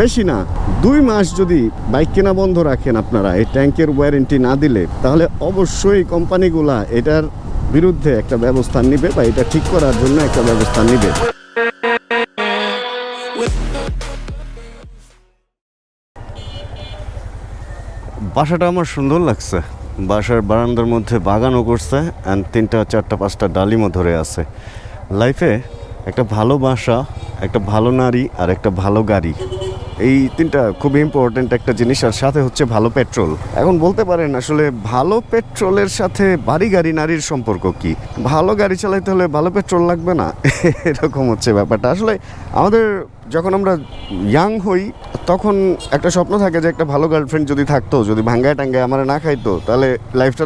বেশি না, দুই মাস যদি বাইক কেনা বন্ধ রাখেন আপনারা, এই ট্যাঙ্কের ওয়ারেন্টি না দিলে, তাহলে অবশ্যই কোম্পানিগুলা এটার বিরুদ্ধে একটা ব্যবস্থা নেবে বা এটা ঠিক করার জন্য একটা ব্যবস্থা নেবে। বাসাটা আমার সুন্দর লাগছে। বাসার বারান্দার মধ্যে বাগানও করছে অ্যান্ড তিনটা, চারটা, পাঁচটা ডালিমও ধরে আছে। লাইফে একটা ভালো বাসা, একটা ভালো নারী আর একটা ভালো গাড়ি। এই তিনটা খুব ইম্পর্ট্যান্ট একটা জিনিস, আর সাথে হচ্ছে ভালো পেট্রোল এখন বলতে পারেন, আসলে ভালো পেট্রোলের সাথে বাড়ি গাড়ি নারীর সম্পর্ক কি? ভালো গাড়ি চালাইতে হলে ভালো পেট্রোল লাগবে না? এরকম হচ্ছে ব্যাপারটা। আসলে আমাদের যখন আমরা ইয়াং হই, তখন একটা স্বপ্ন থাকে যে একটা ভালো গার্লফ্রেন্ড যদি থাকতো, যদি ভাঙ্গায় টাঙ্গায় আমার না খাইতো, তাহলে লাইফটা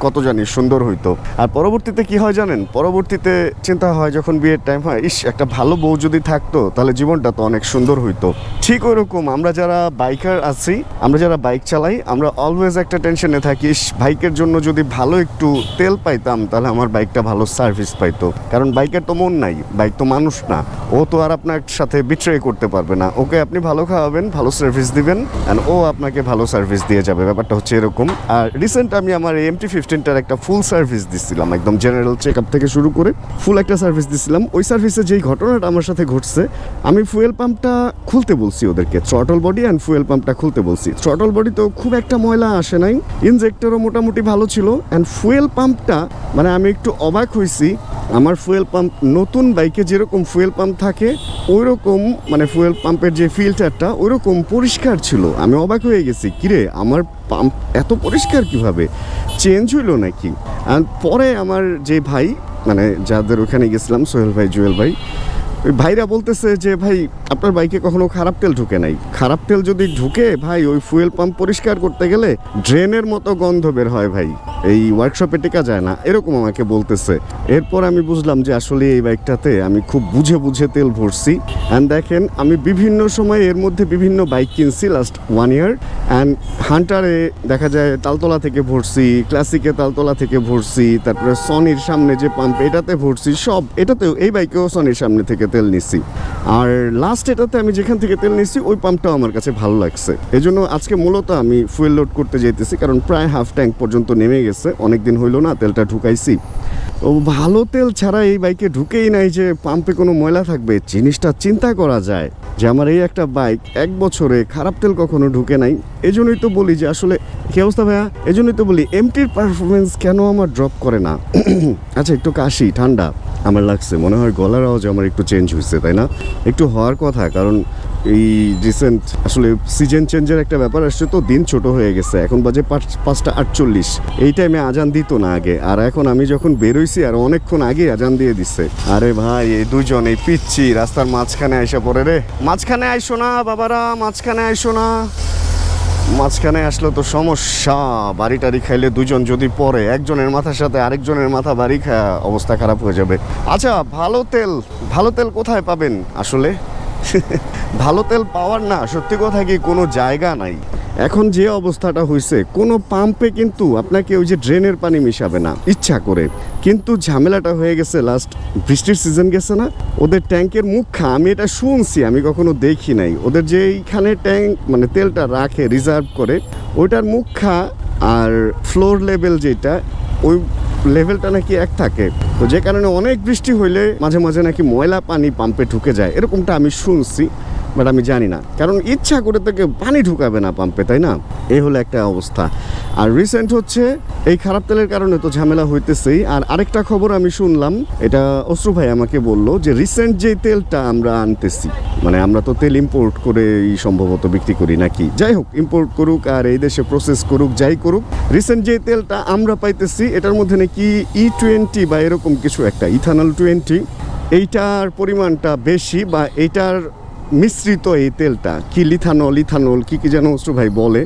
কত জানি সুন্দর হইতো। আর পরবর্তীতে কি হয় জানেন? পরবর্তীতে চিন্তা হয় যখন বিয়ের টাইম হয়, ইস, একটা ভালো বউ যদি থাকতো, তাহলে জীবনটা তো অনেক সুন্দর হইতো। ঠিক ওরকম আমরা যারা বাইকার আছি, আমরা যারা বাইক চালাই, আমরা অলওয়েজ একটা টেনশনে থাকি বাইকের জন্য যদি ভালো একটু তেল পাইতাম, তাহলে আমার বাইকটা ভালো সার্ভিস পাইতো। কারণ বাইকের তো মন নাই বাইক তো মানুষ না। ও তো আর আপনার সাথে বিট্রে করতে পারবে না। ওকে আপনি ভালো খাওয়াবেন, ভালো সার্ভিস দিবেন অ্যান্ড ও আপনাকে ভালো সার্ভিস দিয়ে যাবে। ব্যাপারটা হচ্ছে এরকম। আর রিসেন্ট আমি আমার এম এমটি ফিফটিনটার একটা ফুল সার্ভিস দিছিলাম, একদম জেনারেল চেক আপ থেকে শুরু করে ফুল একটা সার্ভিস দিছিলাম। ওই সার্ভিসে যেই ঘটনাটা আমার সাথে ঘটছে, আমি ফুয়েল পাম্পটা খুলতে বলছি ওদেরকে থ্রটল বডি অ্যান্ড ফুয়েল পাম্পটা খুলতে বলছি। থ্রটল বডি তো খুব একটা ময়লা আসে নাই। ইনজেক্টরও মোটামুটি ভালো ছিল। অ্যান্ড ফুয়েল পাম্পটা মানে আমি একটু অবাক হয়েছি আমার ফুয়েল পাম্প নতুন বাইকে যেরকম ফুয়েল পাম্প থাকে ওই রকম মানে ফুয়েল পাম্পের যে ফিল্টারটা ওইরকম পরিষ্কার ছিল। আমি অবাক হয়ে গেছি, কিরে, আমার পাম্প এত পরিষ্কার কীভাবে? চেঞ্জ হইল নাকি? পরে আমার যে ভাই মানে যাদের ওখানে গেছিলাম, সোহেল ভাই, জুয়েল ভাই ভাইরা বলতেছে যে, ভাই, আপনার বাইকে কখনো খারাপ তেল ঢুকে নাই। খারাপ তেল যদি ঢুকে, ভাই, ওই ফুয়েল পাম্প পরিষ্কার করতে গেলে ড্রেনের মতো গন্ধ বের হয়, ভাই। এই ওয়ার্কশপে টেকা যায় না, এরকম আমাকে বলতেছে। এরপর আমি বুঝলাম যে আসলে এই বাইকটাতে আমি খুব বুঝে বুঝে তেল ভরছি। অ্যান্ড দেখেন, আমি বিভিন্ন সময় এর মধ্যে বিভিন্ন বাইক কিনছি লাস্ট ওয়ান ইয়ার অ্যান্ড হান্টারে দেখা যায় তালতলা থেকে ভরছি ক্লাসিকে তালতলা থেকে ভরছি, তারপরে সনির সামনে যে পাম্প এটাতে ভরছি, সব এটাতেও এই বাইকেও সনির সামনে থেকে তেল নিছি। আর লাস্ট এটাতে আমি যেখান থেকে তেল নিছি, ওই পাম্পটাও আমার কাছে ভালো লাগছে। এই জন্য আজকে মূলত আমি ফুয়েল লোড করতে যেতেছি কারণ প্রায় হাফ ট্যাঙ্ক পর্যন্ত নেমে গেছে। অনেক দিন হইল না, তেলটা ঢুকাইছি। তো ভালো তেল ছাড়া এই বাইকে ঢুকেই নাই যে পাম্পে কোনো ময়লা থাকবে, জিনিসটা চিন্তা করা যায় যে আমার এই একটা বাইক এক বছরে খারাপ তেল কখনো ঢুকে নাই। এই জন্যই তো বলি যে আসলে, কি অবস্থা ভাইয়া? এই জন্যই তো বলি এমটির পারফরমেন্স কেন আমার ড্রপ করে না? আচ্ছা একটু কাশি, ঠান্ডা। আমার লাগছে, মনে হয় গলার আওয়াজ আমার একটু চেঞ্জ হয়েছে তাই না? একটু হওয়ার কথা, কারণ এই রিসেন্ট আসলে সিজন চেঞ্জের একটা ব্যাপার আসছে তো, দিন ছোট হয়ে গেছে। এখন বাজে পাঁচ- পাঁচটা আটচল্লিশ। এই টাইমে আজান দিত না আগে। আর এখন আমি যখন বেরোইছি, আর অনেকক্ষণ আগে আজান দিয়ে দিচ্ছে আরে ভাই, এই দুজন এই পিচ্ছি, রাস্তার মাঝখানে আইসা পড়ে রে। মাঝখানে আইসো না, বাবারা, মাঝখানে আইসো না। মাঝখানে আসলে তো সমস্যা। বাড়ি টাড়ি খাইলে দুজন যদি পরে একজনের মাথার সাথে আরেকজনের মাথা বাড়ি খায়, অবস্থা খারাপ হয়ে যাবে। আচ্ছা ভালো তেল ভালো তেল কোথায় পাবেন আসলে? ভালো তেল পাওয়ার না, সত্যি কথা কি কোনো জায়গা নাই। এখন যে অবস্থাটা হয়েছে কোনো পাম্পে কিন্তু আপনাকে ওই যে ড্রেনের পানি মিশাবে না, ইচ্ছা করে। কিন্তু ঝামেলাটা হয়ে গেছে লাস্ট বৃষ্টির সিজন গেছে না, ওদের ট্যাঙ্কের মুখা আমি এটা শুনছি, আমি কখনো দেখি নাই। ওদের যে এইখানে ট্যাঙ্ক মানে তেলটা রাখে রিজার্ভ করে, ওইটার মুখা আর ফ্লোর লেভেল যেটা, ওই লেভেলটা নাকি এক থাকে। তো যে কারণে অনেক বৃষ্টি হইলে মাঝে মাঝে নাকি ময়লা পানি পাম্পে ঢুকে যায়। এরকমটা আমি শুনছি। বাট আমি জানি না। কারণ ইচ্ছা করে থেকে পানি ঢুকাবে না পাম্পে তাই না? এই হলো একটা অবস্থা। আর রিসেন্ট হচ্ছে, এই খারাপ তেলের কারণে তো ঝামেলা হইতেছেই। আর আরেকটা খবর আমি শুনলাম, এটা অশ্রু ভাই আমাকে বলল যে রিসেন্ট যে তেলটা আমরা আনতেছি মানে আমরা তো তেল ইম্পোর্ট করে সম্ভবত বিক্রি করি নাকি? যাই হোক ইম্পোর্ট করুক আর এই দেশে প্রসেস করুক, যাই করুক রিসেন্ট যে তেলটা আমরা পাইতেছি, এটার মধ্যে নাকি ই টোয়েন্টি বা এরকম কিছু একটা ইথানল টোয়েন্টি এইটার পরিমাণটা বেশি বা এইটার মিশ্রিত এই তেলটা, কি লিথানল ইথানল কী কী যেন অশ্রু ভাই বলে।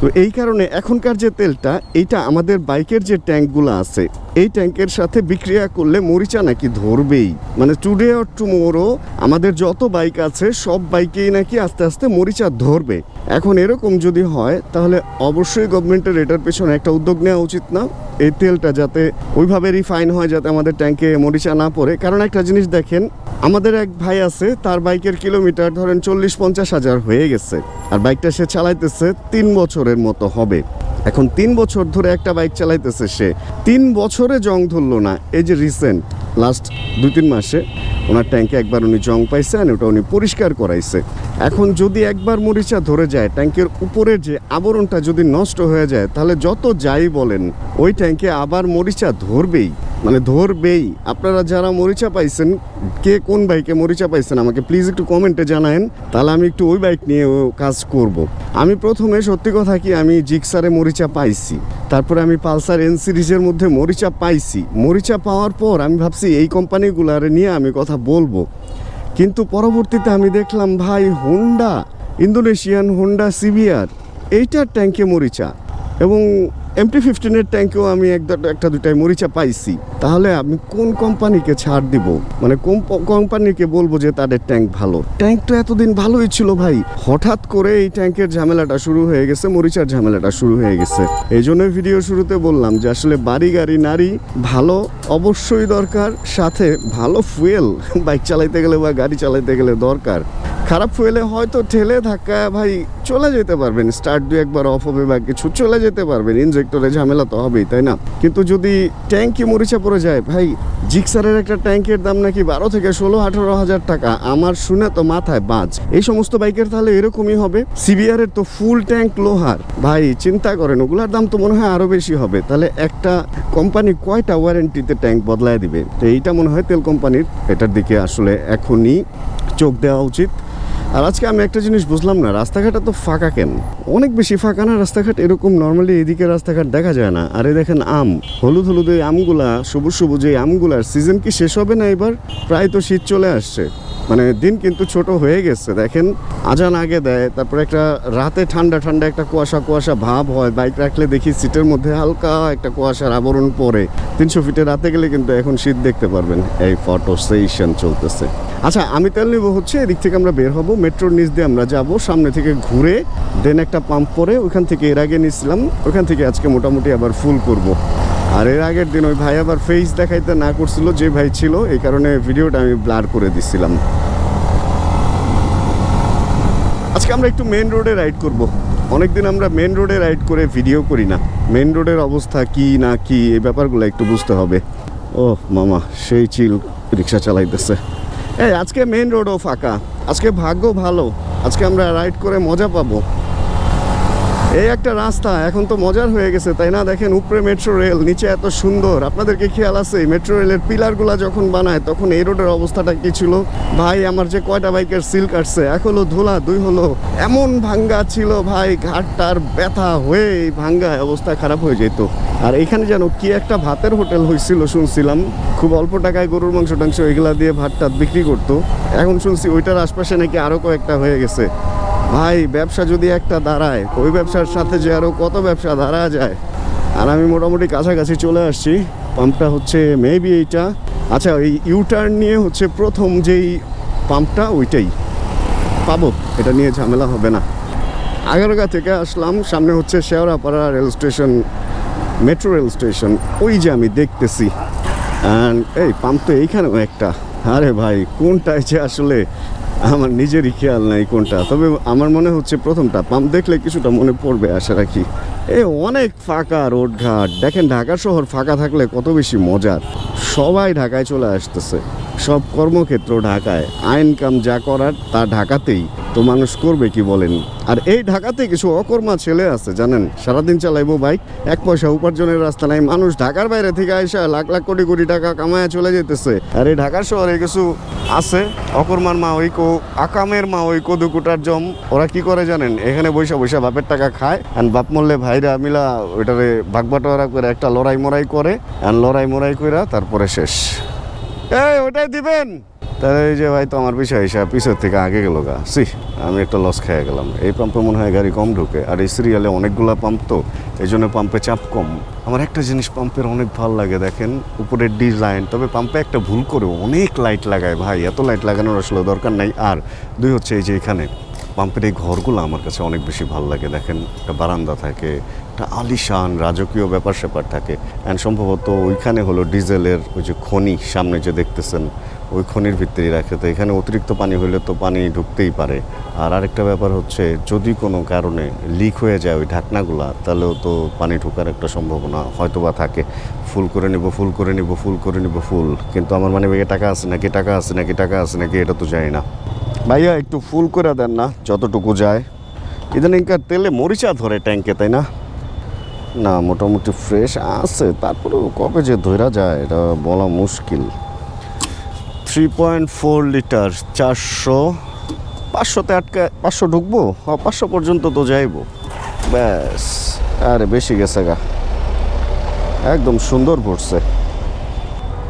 তো এই কারণে এখনকার যে তেলটা, এইটা আমাদের বাইকের যে ট্যাঙ্কগুলো আছে এই ট্যাঙ্কের সাথে বিক্রিয়া করলে মরিচা নাকি ধরবেই। মানে টুডে অর টুমোরো আমাদের যত বাইক আছে, সব বাইকেই নাকি আস্তে আস্তে মরিচা ধরবে। এখন এরকম যদি হয়, তাহলে অবশ্যই গভর্নমেন্টের এটার পেছনে একটা উদ্যোগ নেওয়া উচিত না। এই তেলটা যাতে ওইভাবে রিফাইন হয় যাতে আমাদের ট্যাঙ্কে মরিচা না পড়ে। কারণ একটা জিনিস দেখেন, আমাদের এক ভাই আছে, তার বাইকের কিলোমিটার ধরেন চল্লিশ পঞ্চাশ হাজার হয়ে গেছে। আর বাইকটা সে চালাইতেছে তিন বছরের মতো হবে। এখন তিন বছর ধরে একটা বাইক চালাইতেছে সে। তিন বছরে জং ধরলো না, এই যে রিসেন্ট লাস্ট দুই তিন মাসে ওনার ট্যাঙ্কে একবার উনি জং পাইছে আর ওটা উনি পরিষ্কার করাইছে। এখন যদি একবার মরিচা ধরে যায় ট্যাঙ্কের উপরের যে আবরণটা যদি নষ্ট হয়ে যায়, তাহলে যত যাই বলেন, ওই ট্যাঙ্কে আবার মরিচা ধরবেই। মানে ধরবেই। আপনারা যারা মরিচা পাইছেন, কে কোন বাইকে মরিচা পাইছেন আমাকে প্লিজ একটু কমেন্টে জানায়েন, তাহলে আমি একটু ওই বাইক নিয়ে কাজ করব। আমি প্রথমে সত্যি কথা কি, আমি জিক্সারে মরিচা পাইছি। তারপরে আমি পালসার এন সিরিজের মধ্যে মরিচা পাইছি। মরিচা পাওয়ার পর আমি ভাবছি, এই কোম্পানিগুলার নিয়ে আমি কথা বলব। কিন্তু পরবর্তীতে আমি দেখলাম, ভাই হোন্ডা ইন্দোনেশিয়ান হোন্ডা সিভিয়ার এইটার ট্যাঙ্কে মরিচা। এবং এমটি ফিফটিনের ট্যাঙ্কেও আমি এক দুটা- একটা দুটাই মরিচা পাইছি। তাহলে আমি কোন কোম্পানিকে ছাড় দিব? মানে কোন কোম্পানিকে বলব যে তাদের ট্যাঙ্ক ভালো? ট্যাঙ্ক তো এতদিন ভালোই ছিল ভাই। হঠাৎ করে এই ট্যাঙ্কের ঝামেলাটা শুরু হয়ে গেছে, মরিচার ঝামেলাটা শুরু হয়ে গেছে। এই জন্য ভিডিও শুরুতে বললাম যে আসলে বাড়ি, গাড়ি, নারী ভালো অবশ্যই দরকার, সাথে ভালো ফুয়েল বাইক চালাইতে গেলে বা গাড়ি চালাইতে গেলে দরকার। খারাপ ফুয়েলে হয়তো ঠেলে ধাক্কা, ভাই, চলে যেতে পারবেন। স্টার্ট দু একবার অফ হবে বা কিছু, চলে যেতে পারবেন। ইনজেক্টরে ঝামেলা তো হবেই, তাই না? কিন্তু যদি ট্যাঙ্কি মরিচা পড়ে যায়, ভাই, জিক্সারের একটা ট্যাঙ্কের দাম নাকি বারো থেকে ষোলো, আঠারো হাজার টাকা। আমার শুনে তো মাথায় বাজ। এই সমস্ত বাইকের তাহলে এরকমই হবে? সিবিআর এর তো ফুল ট্যাঙ্ক লোহার। ভাই, চিন্তা করেন, ওগুলার দাম তো মনে হয় আরও বেশি হবে। তাহলে একটা কোম্পানি কয়টা ওয়ারেন্টিতে ট্যাঙ্ক বদলায় দিবে? তো এইটা মনে হয় তেল কোম্পানির। এটার দিকে আসলে এখনই চোখ দেওয়া উচিত। আর আজকে আমি একটা জিনিস বুঝলাম না রাস্তাঘাটে তো ফাঁকা কেন? অনেক বেশি ফাঁকা না রাস্তাঘাট? এরকম নর্মালি এদিকে রাস্তাঘাট দেখা যায় না। আরে দেখেন আম, হলুদ হলুদ এই আমগুলা, সবুজ সবুজ এই আমগুলার সিজন কি শেষ হবে না এবার? প্রায় তো শীত চলে আসছে। মানে দিন কিন্তু ছোট হয়ে গেছে। দেখেন, আজান আগে দেয়, তারপরে একটা রাতে ঠান্ডা ঠান্ডা একটা কুয়াশা কুয়াশা ভাব হয়। বাইক রাখলে দেখি সিটের মধ্যে হালকা একটা কুয়াশার আবরণ পরে তিনশো ফিটে রাতে গেলে কিন্তু এখন শীত দেখতে পারবেন। এই ফটো সেশন চলতেছে। আচ্ছা আমি তেল নিব হচ্ছে, এদিক থেকে আমরা বের হব, মেট্রোর নিচ দিয়ে আমরা যাব, সামনে থেকে ঘুরে দেন একটা পাম্প পরে ওখান থেকে এর আগে নিয়েছিলাম ওখান থেকে আজকে মোটামুটি আবার ফুল করব। আর এর আগের দিন ওই ভাই আবার ফেস দেখাইতে না করছিল, যে ভাই ছিল, এই কারণে ভিডিওটা আমি ব্লার করে দিছিলাম। আজকে আমরা একটু মেন রোডে রাইড করব। অনেকদিন আমরা মেন রোডে রাইড করে ভিডিও করি না। মেন রোডের অবস্থা কি, না কি, এই ব্যাপারগুলো একটু বুঝতে হবে। ও মামা, সেই চিল রিক্সা চালাইতেছে। এই আজকে মেন রোডও ফাঁকা। আজকে ভাগ্য ভালো। আজকে আমরা রাইড করে মজা পাবো। এই একটা রাস্তা, এখন তো মজার হয়ে গেছে, তাই না? দেখেন উপরে মেট্রো রেল নিচে এত সুন্দর। আপনাদেরকে খেয়াল আছে মেট্রো রেলের পিলারগুলো যখন বানায়, তখন এই রোডের অবস্থাটা কি ছিল? ভাই, আমার যে কয়টা বাইকের সিল কাটছে এক হলো ধুলা, দুই হলো এমন ভাঙ্গা ছিল, ভাই, ঘাটটার ব্যথা হয়ে ভাঙ্গায় অবস্থা খারাপ হয়ে যেত। আর এখানে যেন কি একটা ভাতের হোটেল হয়েছিল শুনছিলাম। খুব অল্প টাকায় গরুর মাংস টাংস এগুলা দিয়ে ভাত টাত বিক্রি করতো। এখন শুনছি ওইটার আশপাশে নাকি আরও কয়েকটা হয়ে গেছে। ভাই, ব্যবসা যদি একটা দাঁড়ায়, ওই ব্যবসার সাথে যে আরও কত ব্যবসা দাঁড়া যায়? আর আমি মোটামুটি কাছাকাছি চলে আসছি। পাম্পটা হচ্ছে মেবি এইটা। আচ্ছা ওই ইউটার্ন নিয়ে হচ্ছে প্রথম যেই পাম্পটা, ওইটাই। পাবো, এটা নিয়ে ঝামেলা হবে না। আগারগা থেকে আসলাম, সামনে হচ্ছে Shewrapara rail station, metro rail station. ওই যে আমি দেখতেছি। অ্যান্ড এই, পাম্প তো এইখানেও একটা। আরে ভাই কোনটায় যে আসলে আমার নিজেরই খেয়াল নাই কোনটা। তবে আমার মনে হচ্ছে প্রথমটা পাম্প দেখলে কিছুটা মনে পড়বে আশা রাখি। এ অনেক ফাঁকা রোডঘাট। দেখেন ঢাকা শহর ফাঁকা থাকলে কত বেশি মজার। সবাই ঢাকায় চলে আসতেছে। সব কর্মক্ষেত্র ঢাকায়। আইন কাম যা করার তা ঢাকাতেই। তো মানুষ করবে কি বলেন? আর এই ঢাকাতে কিছু অকর্মা ছেলে আছে, জানেন? সারাদিন চালাইবো বাইক, এক পয়সা উপার্জনের রাস্তা নাই। মানুষ ঢাকার বাইরে থেকে আইসা লাখ লাখ কোটি কোটি টাকা কামায় চলে যেতেছে। আর এই ঢাকার শহরে কিছু আছে, অকর্মার মা ওই কো, আকামের মা ওই কদু কুটার জম, ওরা কি করে জানেন? এখানে বৈশা বৈশা বাপের টাকা খায় আর বাপ মরলে ভাইরা মিলা ওইটারে ভাগবাটোয়ারা করে একটা লড়াই মড়াই করে আর লড়াই মড়াই কইরা তারপরে শেষ। এই ওটাই দিবেন? তাহলে এই যে ভাই তো আমার পিছিয়ে এসে পিছের থেকে আগে গেলো গা। সি আমি একটা লস খেয়ে গেলাম। এই পাম্পে মনে হয় গাড়ি কম ঢুকে, আর এই সিরিয়ালে অনেকগুলা পাম্প তো, এই জন্য পাম্পে চাপ কম। আমার একটা জিনিস পাম্পের অনেক ভালো লাগে, দেখেন, উপরের ডিজাইন তবে পাম্পে একটা ভুল করে অনেক লাইট লাগায় ভাই, এত লাইট লাগানোর আসলে দরকার নাই। আর দুই হচ্ছে এই যে এখানে পাম্পের এই ঘরগুলো আমার কাছে অনেক বেশি ভালো লাগে, দেখেন, একটা বারান্দা থাকে, একটা আলিশান, রাজকীয় ব্যাপার স্যাপার থাকে। অ্যান্ড সম্ভবত ওইখানে হলো ডিজেলের ওই যে খনি, সামনে যে দেখতেছেন ওই খনির ভিতরেই রাখে। তো এখানে অতিরিক্ত পানি হলে তো পানি ঢুকতেই পারে। আর আরেকটা ব্যাপার হচ্ছে, যদি কোনো কারণে লিক হয়ে যায় ওই ঢাকনাগুলা, তাহলেও তো পানি ঢোকার একটা সম্ভাবনা হয়তো বা থাকে। ফুল করে নিব, ফুল করে নিব, ফুল করে নিব, ফুল। কিন্তু আমার মানে ব্যাগে টাকা আছে নাকি টাকা আছে নাকি টাকা আছে নাকি, এটা তো জানি না। ভাইয়া, একটু ফুল করে দেন না, যতটুকু যায়। ইদানিংকার তেলে মরিচা ধরে ট্যাঙ্কে তাই না? না, মোটামুটি ফ্রেশ আছে। তারপরেও কবে যে ধরা যায়, এটা বলা মুশকিল। থ্রি পয়েন্ট ফোর লিটার চারশো পাঁচশোতে আটকা পাঁচশো ঢুকবো? হ্যাঁ পাঁচশো পর্যন্ত তো যাইবো। ব্যাস আরে বেশি গেছে গা। একদম সুন্দর পড়ছে।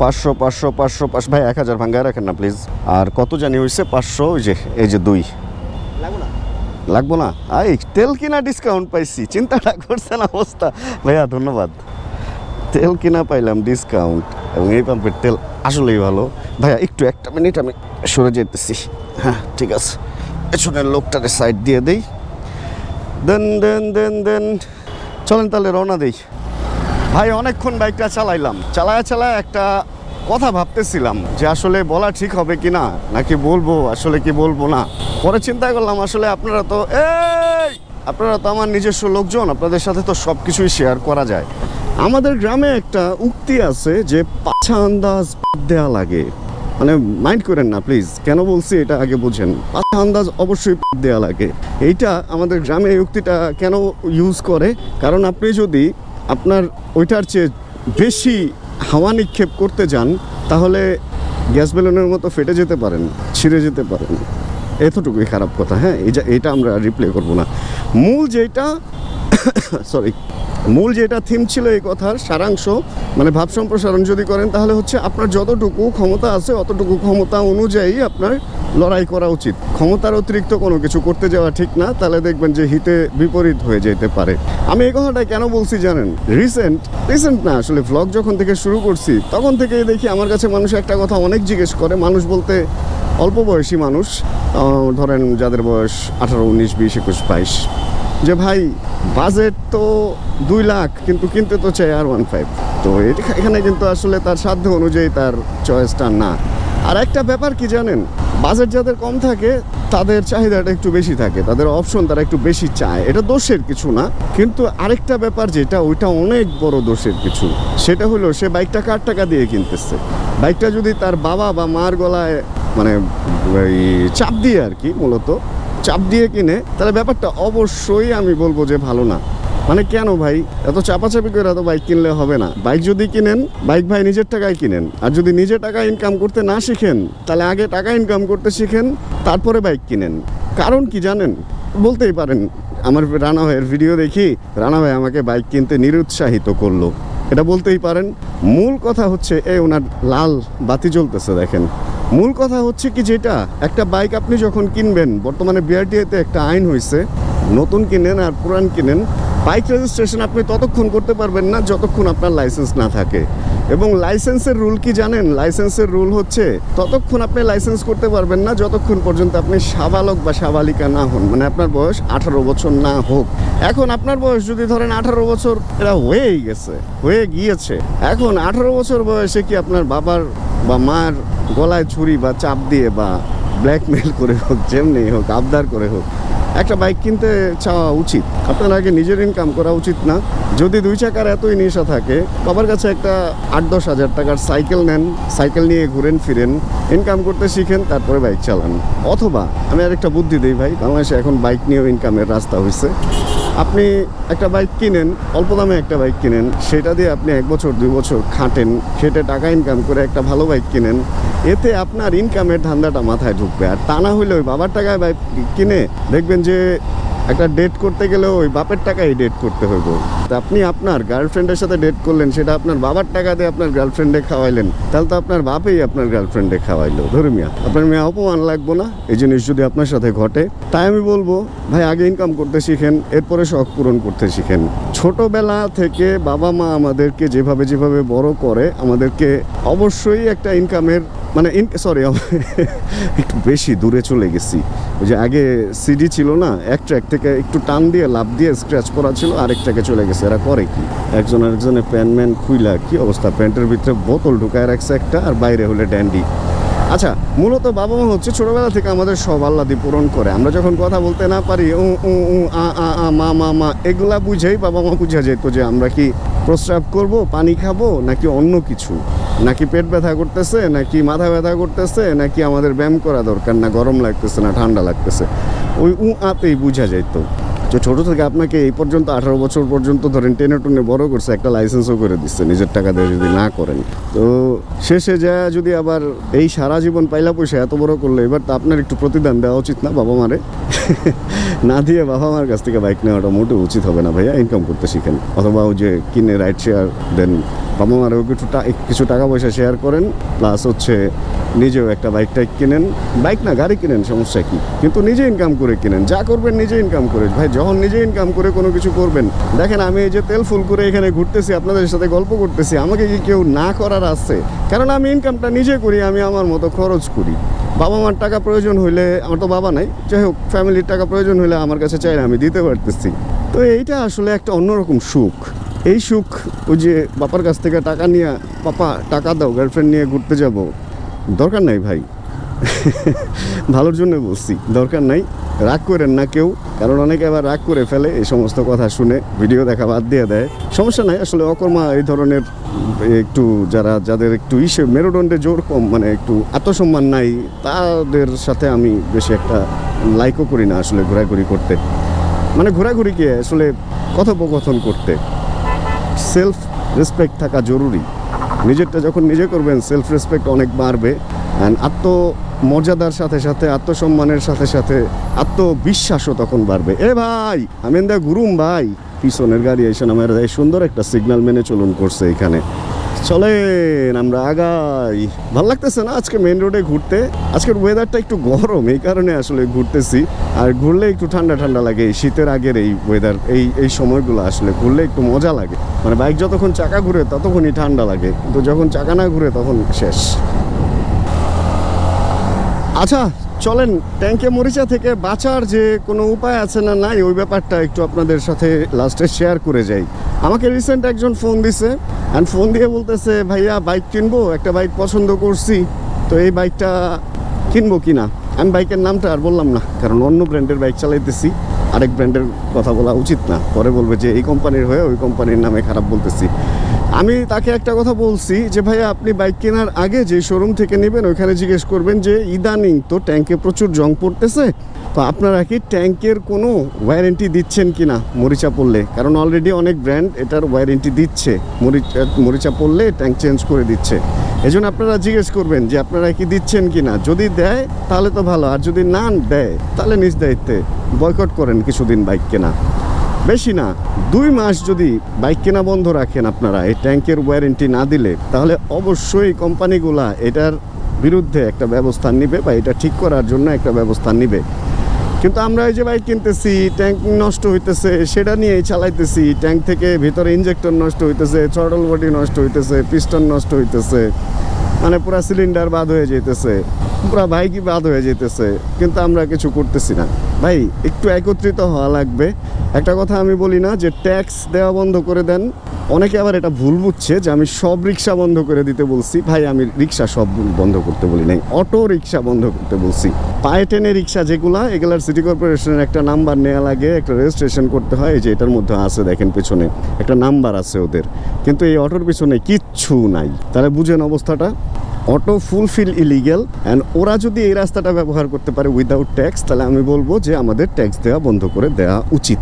পাঁচশো পাঁচশো পাঁচশো পাঁচ ভাই এক হাজার ভাঙ্গায় রাখেন না প্লিজ আর কত জানি হয়েছে পাঁচশো ওই যে এই যে দুই। লাগবো না? আই তেল কিনা ডিসকাউন্ট পাইছি। চিন্তাটা করছেন অবস্থা। ভাইয়া ধন্যবাদ। তেল কিনা পাইলাম ডিসকাউন্ট এবং এই পাম্পের তেল আসলেই ভালো। ভাইয়া, একটু একটা মিনিট আমি সরে যেতেছি হ্যাঁ ঠিক আছে। পেছনের লোকটারে সাইড দিয়ে দেই। দেন দেন দেন দেন। চলেন তাহলে রওনা দেই। ভাই, অনেকক্ষণ বাইকটা চালাইলাম। চালায় চালায় একটা কথা ভাবতেছিলাম যে আসলে বলা ঠিক হবে কি না? নাকি বলব? আসলে কি বলব না? পরে চিন্তা করলাম, আসলে আপনারা তো এই! আপনারা তো আমার নিজস্ব লোকজন। আপনাদের সাথে তো সব কিছুই শেয়ার করা যায়। আমাদের গ্রামে একটা উক্তি আছে যে পাছা আন্দাজ দেয়া লাগে। মানে মাইন্ড করেন না প্লিজ কেন বলছি এটা আগে বুঝেন। পাছা আন্দাজ অবশ্যই দেয়া লাগে। এইটা আমাদের গ্রামে এই উক্তিটা কেন ইউজ করে? কারণ আপনি যদি আপনার ওইটার চেয়ে বেশি হাওয়া নিক্ষেপ করতে যান, তাহলে গ্যাস বেলুনের মতো ফেটে যেতে পারেন, ছিঁড়ে যেতে পারেন। এতটুকুই খারাপ কথা হ্যাঁ? এইটা আমরা রিপ্লে করব না। মূল যেটা সরি মূল যেটা থিম ছিল এই কথার সারাংশ মানে ভাব সম্প্রসারণ যদি করেন, তাহলে হচ্ছে আপনার যতটুকু ক্ষমতা আছে, অতটুকু ক্ষমতা অনুযায়ী আপনার লড়াই করা উচিত। ক্ষমতার অতিরিক্ত কোনো কিছু করতে যাওয়া ঠিক না, তাহলে দেখবেন যে হিতে বিপরীত হয়ে যেতে পারে। আমি এই কথাটা কেন বলছি জানেন? রিসেন্ট রিসেন্ট না, আসলে ভ্লগ যখন থেকে শুরু করছি, তখন থেকেই দেখি আমার কাছে মানুষ একটা কথা অনেক জিজ্ঞেস করে। মানুষ বলতে অল্প বয়সী মানুষ ধরেন যাদের বয়স আঠারো, উনিশ, বিশ, একুশ, বাইশ। যে ভাই বাজেট তো দুই লাখ, কিন্তু কিনতে তো চাই আর ওয়ান ফাইভ তো এখানে কিন্তু আসলে তার সাধ্য অনুযায়ী তার চয়েসটা না। আর একটা ব্যাপার কি জানেন? বাজেট যাদের কম থাকে, তাদের চাহিদাটা একটু বেশি থাকে, তাদের অপশন তারা একটু বেশি চায়। এটা দোষের কিছু না। কিন্তু আরেকটা ব্যাপার যেটা, ওইটা অনেক বড় দোষের কিছু, সেটা হলো সে বাইকটা কার টাকা দিয়ে কিনতেছে? বাইকটা যদি তার বাবা বা মার গলায় মানে চাপ দিয়ে আর কি, মূলত চাপ দিয়ে কিনে, তাহলে ব্যাপারটা অবশ্যই আমি বলব যে ভালো না। মানে কেন ভাই? এত চাপাচাপি করে এত বাইক কিনলে হবে না। বাইক যদি কিনেন বাইক ভাই নিজের টাকায় কিনেন। আর যদি নিজে টাকা ইনকাম করতে না শিখেন, তাহলে আগে টাকা ইনকাম করতে শিখেন, তারপরে বাইক কিনেন। কারণ কি জানেন? বলতেই পারেন, আমার রানা ভাইয়ের ভিডিও দেখি, রানা ভাই আমাকে বাইক কিনতে নিরুৎসাহিত করল। এটা বলতেই পারেন। মূল কথা হচ্ছে এই ওনার লাল বাতি জ্বলতেছে দেখেন। মূল কথা হচ্ছে কি যেটা, একটা বাইক আপনি যখন কিনবেন, বর্তমানে বিআরটিএতে একটা আইন হয়েছে নতুন কিনেন আর পুরান কিনেন, বাইক রেজিস্ট্রেশন আপনি ততক্ষণ করতে পারবেন না যতক্ষণ আপনার লাইসেন্স না থাকে। এবং লাইসেন্সের রুল কি জানেন? লাইসেন্সের রুল হচ্ছে ততক্ষণ আপনি লাইসেন্স করতে পারবেন না যতক্ষণ পর্যন্ত আপনি সাবালক বা সাবালিকা না হন। মানে আপনার বয়স আঠারো বছর না হোক। এখন আপনার বয়স যদি ধরেন আঠারো বছর, এটা হয়েই গেছে, হয়ে গিয়েছে। এখন আঠারো বছর বয়সে কি আপনার বাবার বা মার গলায় ছুরি বা চাপ দিয়ে বা ব্ল্যাকমেল করে হোক, যেমনি হোক, আবদার করে হোক, একটা বাইক কিনতে চাওয়া উচিত। আপনার আগে নিজের ইনকাম করা উচিত না। যদি দুই চাকার এতই নেশা থাকে, বাবার কাছে একটা আট দশ হাজার টাকার সাইকেল নেন সাইকেল নিয়ে ঘুরেন, ফিরেন ইনকাম করতে শিখেন, তারপরে বাইক চালান। অথবা, আমি আর একটা বুদ্ধি দিই ভাই, বাংলাদেশে এখন বাইক নিয়েও ইনকামের রাস্তা হয়েছে আপনি একটা বাইক কিনেন, অল্প দামে একটা বাইক কিনেন, সেটা দিয়ে আপনি এক বছর, দুই বছর খাটেন সেটা টাকা ইনকাম করে একটা ভালো বাইক কিনেন, এতে আপনার ইনকামের ধান্দাটা মাথায় ঢুকবে। আর তা না হলে ওই বাবার টাকায় বাইক কিনে দেখবেন যে একটা ডেট করতে গেলেও ওই বাপের টাকায় ডেট করতে হইব। আপনি আপনার গার্লফ্রেন্ডের সাথে ডেট করলেন, সেটা আপনার বাবার টাকা দিয়ে আপনার গার্লফ্রেন্ডে খাওয়াইলেন, তাহলে তো আপনার বাপেই আপনার গার্লফ্রেন্ডে খাওয়াইলো। ধরে মিয়া, আপনার মেয়ে অপমান লাগবো না? এই জিনিস যদি আপনার সাথে ঘটে, তাই আমি বলব, ভাই, আগে ইনকাম করতে শিখেন, এরপরে শখ পূরণ করতে শিখেন। ছোটবেলা থেকে বাবা মা আমাদেরকে যেভাবে যেভাবে বড় করে, আমাদেরকে অবশ্যই একটা ইনকামের মানে ইন সরি একটু বেশি দূরে চলে গেছি। ওই যে আগে সিডি ছিল না, এক ট্র্যাক থেকে একটু টান দিয়ে লাভ দিয়ে স্ক্র্যাচ করা ছিল, আরেকটাকে চলে গেছে। এরা করে কি? একজন আরেকজনের প্যান্ট ম্যান খুইলা কি অবস্থা? প্যান্টের ভিতরে বোতল ঢুকায় রাখছে একটা, আর বাইরে হলে ড্যান্ডি আচ্ছা মূলত বাবা মা হচ্ছে ছোটবেলা থেকে আমাদের সব আল্লাদি পূরণ করে। আমরা যখন কথা বলতে না পারি, উ উ উ, আ আ আ, মা মা মা, এগুলা বুঝেই বাবা মা বুঝা যেত যে আমরা কি প্রস্রাব করব, পানি খাব, নাকি অন্য কিছু? নাকি পেট ব্যথা করতেছে, নাকি মাথা ব্যথা করতেছে, নাকি আমাদের ব্যায়াম করা দরকার, না গরম লাগতেছে, না ঠান্ডা লাগতেছে? ওই উ আতেই বুঝা যেত যে ছোটো থেকে আপনাকে এই পর্যন্ত আঠারো বছর পর্যন্ত ধরেন টেনে টুনে বড় করছে, একটা লাইসেন্সও করে দিচ্ছে, নিজের টাকা দিয়ে যদি না করেন। তো শেষে যা যদি আবার এই সারা জীবন পাইলা পয়সা এত বড় করলে, এবার তো আপনার একটু প্রতিদান দেওয়া উচিত না বাবা মারে? না দিয়ে বাবা মার কাছ থেকে বাইক নেওয়াটা মোটেও উচিত হবে না ভাইয়া ইনকাম করতে শিখেন। অথবা ওই যে কিনে রাইড শেয়ার দেন। বাবা কিছু কিছু টাকা পয়সা শেয়ার করেন প্লাস হচ্ছে নিজেও একটা বাইক টাইক কিনেন। বাইক না, গাড়ি কিনেন, সমস্যা কি? কিন্তু নিজে ইনকাম করে কিনেন। যা করবেন নিজে ইনকাম করে। ভাই, যখন নিজে ইনকাম করে কোনো কিছু করবেন, দেখেন আমি এই যে তেল ফুল করে এখানে ঘুরতেছি, আপনাদের সাথে গল্প করতেছি, আমাকে কি কেউ না করার আছে? কারণ আমি ইনকামটা নিজে করি, আমি আমার মতো খরচ করি। বাবা মার টাকা প্রয়োজন হইলে, আমার তো বাবা নাই, যাই হোক ফ্যামিলির টাকা প্রয়োজন হইলে আমার কাছে চাইলে আমি দিতে পারতেছি। তো এইটা আসলে একটা অন্যরকম সুখ। এই সুখ, ওই যে বাপার কাছ থেকে টাকা নিয়ে, পাপা, টাকা দাও গার্লফ্রেন্ড নিয়ে ঘুরতে যাব। দরকার নাই ভাই। ভালোর জন্য বলছি, দরকার নাই। রাগ করেন না কেউ, কারণ অনেকে আবার রাগ করে ফেলে, এই সমস্ত কথা শুনে ভিডিও দেখা বাদ দিয়ে দেয়। সমস্যা নাই, আসলে অকর্মা এই ধরনের, একটু যারা, যাদের একটু ইসে, মেরুদণ্ডে জোর কম মানে একটু আত্মসম্মান নাই, তাদের সাথে আমি বেশি একটা লাইকও করি না আসলে ঘোরাঘুরি করতে। মানে ঘোরাঘুরি কি, আসলে কথোপকথন করতে। সেলফ রেসপেক্ট থাকা জরুরি। নিজেরটা যখন নিজে করবেন সেলফ রেসপেক্ট অনেক বাড়বে। অ্যান্ড আত্মমর্যাদার সাথে সাথে, আত্মসম্মানের সাথে সাথে আত্মবিশ্বাসও তখন বাড়বে। এ ভাই আমি দা গুরুম ভাই। পিছনের গাড়ি এসে আমার সুন্দর একটা সিগন্যাল মেনে চলুন করছে এখানে। চলেন, আমরা আগাই। ভালো লাগতেছে না আজকে মেন রোডে ঘুরতে? আজকের ওয়েদারটা একটু গরম, এই কারণে আসলে ঘুরতেছি। আর ঘুরলে একটু ঠান্ডা ঠান্ডা লাগে, এই শীতের আগের এই ওয়েদার এই এই সময়গুলো আসলে ঘুরলে একটু মজা লাগে। মানে বাইক যতক্ষণ চাকা ঘুরে ততক্ষণই ঠান্ডা লাগে, কিন্তু যখন চাকা না ঘুরে তখন শেষ। আচ্ছা চলেন ট্যাঙ্কে মরিচা থেকে বাঁচার যে কোনো উপায় আছে না নাই, ওই ব্যাপারটা একটু আপনাদের সাথে লাস্টে শেয়ার করে যাই। আমাকে রিসেন্ট একজন ফোন দিছে অ্যান্ড ফোন দিয়ে বলতেছে, ভাইয়া বাইক কিনবো? একটা বাইক পছন্দ করছি, তো এই বাইকটা কিনবো কি না আমি বাইকের নামটা আর বললাম না, কারণ অন্য ব্র্যান্ডের বাইক চালাইতেছি, আরেক ব্র্যান্ডের কথা বলা উচিত না। পরে বলবে যে, এই কোম্পানির হয়ে ওই কোম্পানির নামে খারাপ বলতেছি। আমি তাকে একটা কথা বলছি যে, ভাইয়া, আপনি বাইক কেনার আগে যে শোরুম থেকে নেবেন, ওইখানে জিজ্ঞেস করবেন যে, ইদানিং তো ট্যাঙ্কে প্রচুর জং পড়তেছে, তো আপনারা কি ট্যাঙ্কের কোনো ওয়ারেন্টি দিচ্ছেন কি না মরিচা পড়লে, কারণ অলরেডি অনেক ব্র্যান্ড এটার ওয়ারেন্টি দিচ্ছে। মরিচা মরিচা পড়লে ট্যাঙ্ক চেঞ্জ করে দিচ্ছে। এই জন্য আপনারা জিজ্ঞেস করবেন যে, আপনারা কি দিচ্ছেন কি না যদি দেয়, তাহলে তো ভালো, আর যদি না দেয়, তাহলে নিজ দায়িত্বে বয়কট করেন কিছুদিন বাইক কেনা। বেশি না, দুই মাস যদি বাইক কেনা বন্ধ রাখেন আপনারা, এই ট্যাঙ্কের ওয়ারেন্টি না দিলে, তাহলে অবশ্যই কোম্পানিগুলা এটার বিরুদ্ধে একটা ব্যবস্থা নিবে বা এটা ঠিক করার জন্য একটা ব্যবস্থা নিবে। কিন্তু আমরা এই যে বাইক কিনতেছি ট্যাঙ্ক নষ্ট হইতেছে, সেটা নিয়েই চালাইতেছি ট্যাঙ্ক থেকে ভিতরে ইঞ্জেক্টর নষ্ট হইতেছে চড়ল বডি নষ্ট হইতেছে পিস্টন নষ্ট হইতেছে। মানে পুরো সিলিন্ডার বাদ হয়ে যেতেছে পুরা বাইকই বাদ হয়ে যেতেছে কিন্তু আমরা কিছু করতেছি না। ভাই, একটু একত্রিত হওয়া লাগবে। একটা কথা আমি বলি না যে ট্যাক্স দেওয়া বন্ধ করে দেন অনেকে আবার এটা ভুল বুঝছে যে আমি সব রিক্সা বন্ধ করে দিতে বলছি। ভাই, আমি রিক্সা সব বন্ধ করতে বলি নাই, অটো রিক্সা বন্ধ করতে বলছি। পায়ে টেনে রিক্সা যেগুলা এগুলার সিটি কর্পোরেশনের একটা নাম্বার নেওয়া লাগে, একটা রেজিস্ট্রেশন করতে হয় যে এটার মধ্যে আছে দেখেন পেছনে, একটা নাম্বার আছে ওদের। কিন্তু এই অটোর পিছনে কিচ্ছু নাই। তাহলে বুঝেন অবস্থাটা। অটো ফুলফিল ইলিগেল অ্যান্ড ওরা যদি এই রাস্তাটা ব্যবহার করতে পারে উইদাউট ট্যাক্স তাহলে আমি বলব যে আমাদের ট্যাক্স দেওয়া বন্ধ করে দেওয়া উচিত।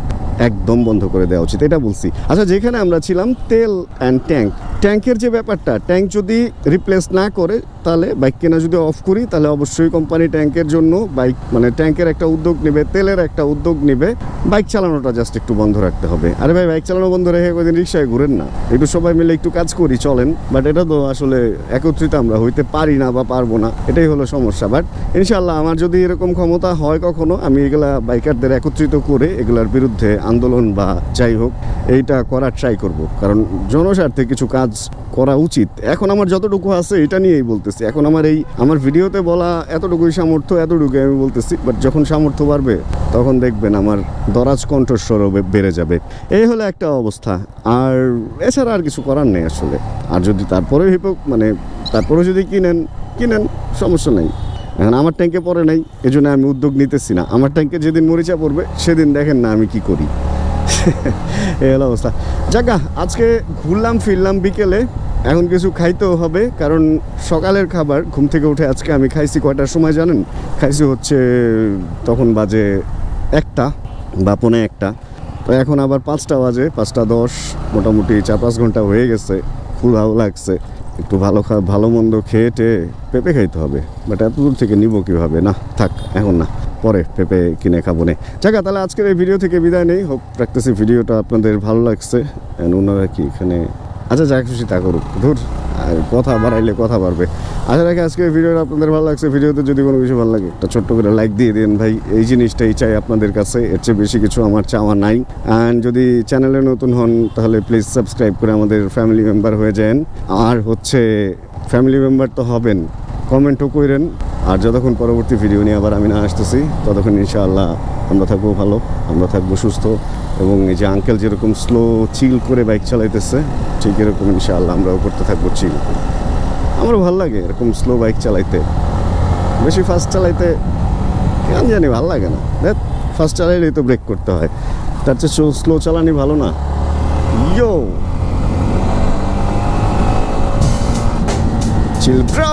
একদম বন্ধ করে দেওয়া উচিত এটা বলছি। আচ্ছা যেখানে আমরা ছিলাম তেল অ্যান্ড ট্যাঙ্ক ট্যাঙ্কের যে ব্যাপারটা, ট্যাঙ্ক যদি রিপ্লেস না করে, তাহলে বাইক কেনা যদি অফ করি, তাহলে অবশ্যই কোম্পানি ট্যাঙ্কের জন্য বাইক মানে ট্যাঙ্কের একটা উদ্যোগ নেবে, তেলের একটা উদ্যোগ নেবে। বাইক চালানোটা জাস্ট একটু বন্ধ রাখতে হবে। আরে ভাই বাইক চালানো বন্ধ রেখে কদিন রিক্সায় ঘুরেন না? একটু সবাই মিলে একটু কাজ করি, চলেন। বাট এটা তো আসলে একত্রিত আমরা হইতে পারি না বা পারব না। এটাই হলো সমস্যা। বাট ইনশাল্লাহ আমার যদি এরকম ক্ষমতা হয় কখনো, আমি এগুলা বাইকারদের একত্রিত করে এগুলার বিরুদ্ধে আন্দোলন বা যাই হোক, এইটা করার ট্রাই করব। কারণ জনস্বার্থে কিছু কাজ করা উচিত। এখন আমার যতটুকু আছে এটা নিয়েই বলতেছি। এখন আমার এই আমার ভিডিওতে বলা এতটুকুই সামর্থ্য, এতটুকুই আমি বলতেছি। বাট যখন সামর্থ্য বাড়বে, তখন দেখবেন আমার দরাজ কণ্ঠস্বরও বেড়ে যাবে। এই হলো একটা অবস্থা। আর এছাড়া আর কিছু করার নেই আসলে। আর যদি তারপরে হিপো মানে তারপরে যদি কিনেন কিনেন, সমস্যা নেই। এখন আমার ট্যাঙ্কে পড়ে নাই এই জন্য আমি উদ্যোগ নিতেছি না। আমার ট্যাঙ্কে যেদিন মরিচা পড়বে, সেদিন দেখেন না আমি কি করি। এই হলো অবস্থা। জাগা আজকে ঘুরলাম, ফিরলাম বিকেলে। এখন কিছু খাইতেও হবে, কারণ সকালের খাবার, ঘুম থেকে উঠে আজকে আমি খাইছি কয়টার সময় জানেন? খাইছি হচ্ছে, তখন বাজে একটা, বা পৌনে একটা। তো এখন আবার পাঁচটা বাজে, পাঁচটা দশ, মোটামুটি চার পাঁচ ঘণ্টা হয়ে গেছে খুব ভালো লাগছে। একটু ভালো খা, ভালো মন্দ খেয়ে টেয়ে পেঁপে খাইতে হবে। বাট এত দূর থেকে নিব কীভাবে? না, থাক, এখন না। পরে পেঁপে কিনে খাব নে। জায়গা তাহলে আজকের এই ভিডিও থেকে বিদায় নেই। হোপ রাখতেছি ভিডিওটা আপনাদের ভালো লাগছে। And ওনারা কি এখানে আচ্ছা যা খুশি তা করুক। ধুর, আর কথা বাড়াইলে কথা বাড়বে। আশা রাখি আজকে ভিডিওটা আপনাদের ভালো লাগছে। ভিডিওতে যদি কোনো কিছু ভালো লাগে, একটা ছোট্ট করে লাইক দিয়ে দিন ভাই। এই জিনিসটাই চাই আপনাদের কাছে। এর চেয়ে বেশি কিছু আমার চাওয়া নাই। অ্যান্ড যদি চ্যানেলে নতুন হন, তাহলে প্লিজ সাবস্ক্রাইব করে আমাদের ফ্যামিলি মেম্বার হয়ে যান। আর হচ্ছে ফ্যামিলি মেম্বার তো হবেন। কমেন্টও করেন আর যতক্ষণ পরবর্তী ভিডিও নিয়ে আবার আমি না আসতেছি, ততক্ষণ ইনশাআল্লাহ আমরা থাকব ভালো, আমরা থাকব সুস্থ এবং এই যে আঙ্কেল যেরকম স্লো চিল করে বাইক চালাইতেছে, ঠিক এরকম ইনশাআল্লাহ আমরাও করতে থাকব চিল আমার ভালো লাগে এরকম স্লো বাইক চালাইতে। বেশি ফাস্ট চালাইতে কেন জানি ভালো লাগে না। দেখ ফাস্ট চালাইলেই তো ব্রেক করতে হয়। তার চেয়ে স্লো চালানি ভালো না। Yo chill bro